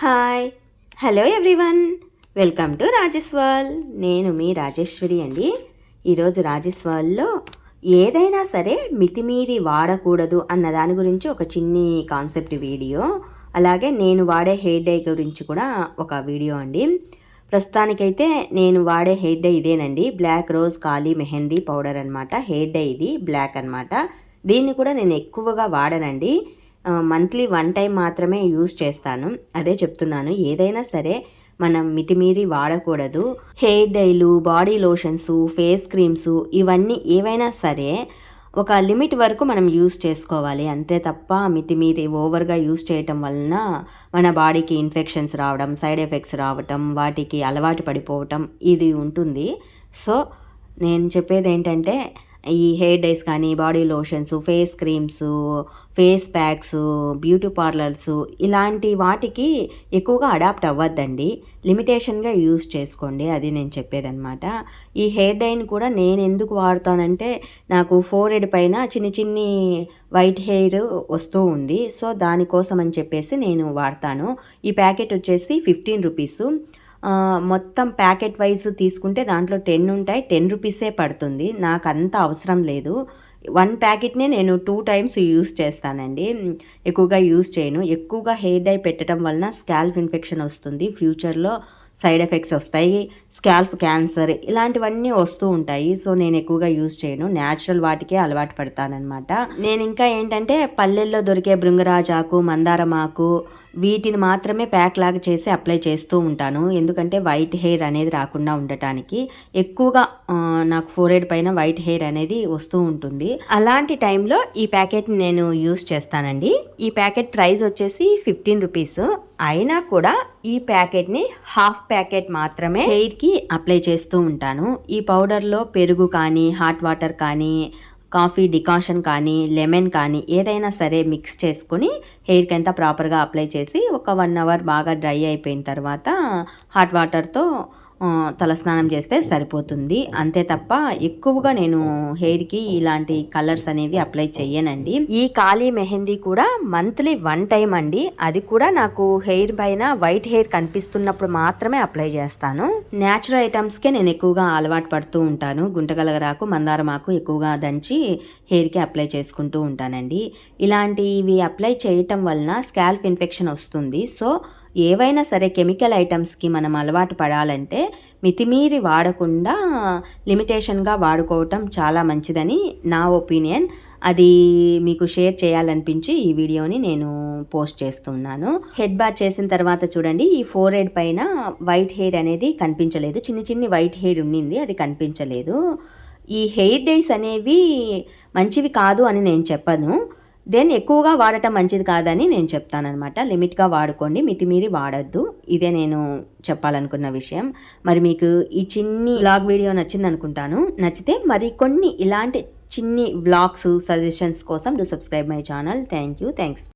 Hi. Hello everyone. Welcome to రాజేశ్వల్ నేను మీ రాజేశ్వరి అండి. ఈరోజు రాజేశ్వల్లో ఏదైనా సరే మితిమీరి వాడకూడదు అన్న దాని గురించి ఒక చిన్ని కాన్సెప్ట్ వీడియో. అలాగే నేను వాడే హెయిర్ డై గురించి కూడా ఒక వీడియో అండి. ప్రస్తుతానికైతే నేను వాడే హెయిర్ డై ఇదేనండి. Black Rose Kali Mehndi powder అనమాట హెయిర్ డై ఇది బ్లాక్ అనమాట దీన్ని కూడా నేను ఎక్కువగా వాడనండి. మంత్లీ వన్ టైం మాత్రమే యూస్ చేస్తాను. అదే చెప్తున్నాను. ఏదైనా సరే మనం మితిమీరి వాడకూడదు. హెయిర్ డైలు బాడీ లోషన్స్ ఫేస్ క్రీమ్స్ ఇవన్నీ ఏవైనా సరే ఒక లిమిట్ వరకు మనం యూస్ చేసుకోవాలి. అంతే తప్ప మితిమీరి ఓవర్గా యూస్ చేయటం వలన మన బాడీకి ఇన్ఫెక్షన్స్ రావడం సైడ్ ఎఫెక్ట్స్ రావటం వాటికి అలవాటు పడిపోవటం ఇది ఉంటుంది. సో నేను చెప్పేది ఏంటంటే ఈ హెయిర్ డైస్ కానీ body lotions face creams face packs beauty parlours ఇలాంటి వాటికి ఎక్కువగా అడాప్ట్ అవ్వద్దండి. లిమిటేషన్గా యూస్ చేసుకోండి అది నేను చెప్పేదనమాట ఈ హెయిర్ డైని కూడా నేను ఎందుకు వాడతానంటే నాకు ఫోర్ హెడ్ పైన చిన్ని చిన్ని వైట్ హెయిర్ వస్తూ ఉంది. సో దానికోసం అని చెప్పేసి నేను వాడతాను. ఈ ప్యాకెట్ వచ్చేసి ఫిఫ్టీన్ రూపీసు. మొత్తం ప్యాకెట్ వైజ్ తీసుకుంటే దాంట్లో టెన్ ఉంటాయి. టెన్ రూపీసే పడుతుంది. నాకు అంత అవసరం లేదు. వన్ ప్యాకెట్నే నేను టూ టైమ్స్ యూస్ చేస్తానండి. ఎక్కువగా యూస్ చేయను. ఎక్కువగా హెయిర్ డై పెట్టడం వలన స్కాల్ఫ్ ఇన్ఫెక్షన్ వస్తుంది. ఫ్యూచర్లో సైడ్ ఎఫెక్ట్స్ వస్తాయి. స్కాల్ఫ్ క్యాన్సర్ ఇలాంటివన్నీ వస్తూ ఉంటాయి. సో నేను ఎక్కువగా యూజ్ చేయను. న్యాచురల్ వాటికే అలవాటు పడతానమాట నేను ఇంకా ఏంటంటే పల్లెల్లో దొరికే భృంగరాజాకు మందారమాకు వీటిని మాత్రమే ప్యాక్ లాగా చేసి అప్లై చేస్తూ ఉంటాను. ఎందుకంటే వైట్ హెయిర్ అనేది రాకుండా ఉండటానికి ఎక్కువగా నాకు ఫోర్ హెడ్ పైన వైట్ హెయిర్ అనేది వస్తూ ఉంటుంది. అలాంటి టైంలో ఈ ప్యాకెట్ నేను యూస్ చేస్తానండి. ఈ ప్యాకెట్ ప్రైస్ వచ్చేసి ఫిఫ్టీన్ రూపీస్. అయినా కూడా ఈ ప్యాకెట్ని హాఫ్ ప్యాకెట్ మాత్రమే హెయిర్కి అప్లై చేస్తూ ఉంటాను. ఈ పౌడర్లో పెరుగు కానీ హాట్ వాటర్ కానీ కాఫీ డికాషన్ కానీ లెమన్ కానీ ఏదైనా సరే మిక్స్ చేసుకుని హెయిర్కి అంతా ప్రాపర్గా అప్లై చేసి ఒక వన్ అవర్ బాగా డ్రై అయిపోయిన తర్వాత హాట్ వాటర్తో తలస్నానం చేస్తే సరిపోతుంది. అంతే తప్ప ఎక్కువగా నేను హెయిర్కి ఇలాంటి కలర్స్ అనేవి అప్లై చెయ్యనండి. ఈ కాళీ మెహందీ కూడా మంత్లీ వన్ టైం అండి. అది కూడా నాకు హెయిర్ పైన వైట్ హెయిర్ కనిపిస్తున్నప్పుడు మాత్రమే అప్లై చేస్తాను. న్యాచురల్ ఐటమ్స్కే నేను ఎక్కువగా అలవాటు పడుతూ ఉంటాను. గుంటగలగరాకు మందారమాకు ఎక్కువగా దంచి హెయిర్కి అప్లై చేసుకుంటూ ఉంటానండి. ఇలాంటివి అప్లై చేయటం వలన స్కాల్ఫ్ ఇన్ఫెక్షన్ వస్తుంది. సో ఏవైనా సరే కెమికల్ ఐటమ్స్కి మనం అలవాటు పడాలంటే మితిమీరి వాడకుండా లిమిటేషన్గా వాడుకోవటం చాలా మంచిదని నా ఒపీనియన్. అది మీకు షేర్ చేయాలనిపించి ఈ వీడియోని నేను పోస్ట్ చేస్తున్నాను. హెడ్ బాత్ చేసిన తర్వాత చూడండి ఈ ఫోర్ హెడ్ పైన వైట్ హెయిర్ అనేది కనిపించలేదు. చిన్న చిన్ని వైట్ హెయిర్ ఉండింది అది కనిపించలేదు. ఈ హెయిర్ డేస్ అనేవి మంచివి కాదు అని నేను చెప్పను. దెన్ ఎక్కువగా వాడటం మంచిది కాదని నేను చెప్తానమాట లిమిట్గా వాడుకోండి మితిమీరి వాడద్దు. ఇదే నేను చెప్పాలనుకున్న విషయం. మరి మీకు ఈ చిన్ని బ్లాగ్ వీడియో నచ్చింది అనుకుంటాను నచ్చితే మరి కొన్ని ఇలాంటి చిన్ని బ్లాగ్స్ సజెషన్స్ కోసం do subscribe my channel thank you thanks